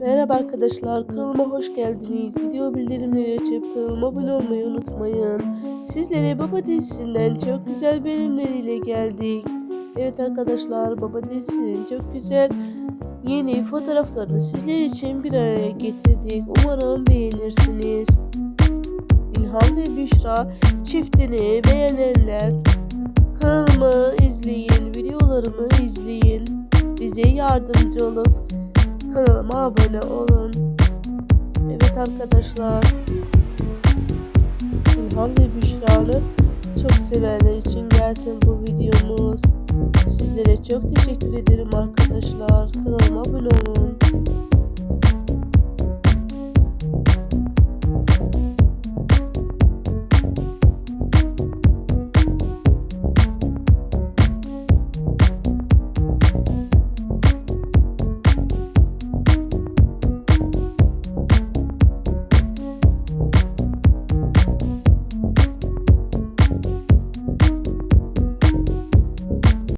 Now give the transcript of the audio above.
Merhaba arkadaşlar kanalıma hoş geldiniz. Video bildirimleri açıp kanalıma abone olmayı unutmayın. Sizlere Baba dizisinden çok güzel bölümleriyle geldik. Evet arkadaşlar Baba dizisinin çok güzel yeni fotoğraflarını sizler için bir araya getirdik. Umarım beğenirsiniz. İlhan ve Büşra çiftini beğenenler kanalımı izleyin, videolarımı izleyin. Bize yardımcı olup kanalıma abone olun. Evet arkadaşlar. İlhan ve Büşra'nı çok sevenler için gelsin bu videomuz. Sizlere çok teşekkür ederim arkadaşlar. Kanalıma abone olun.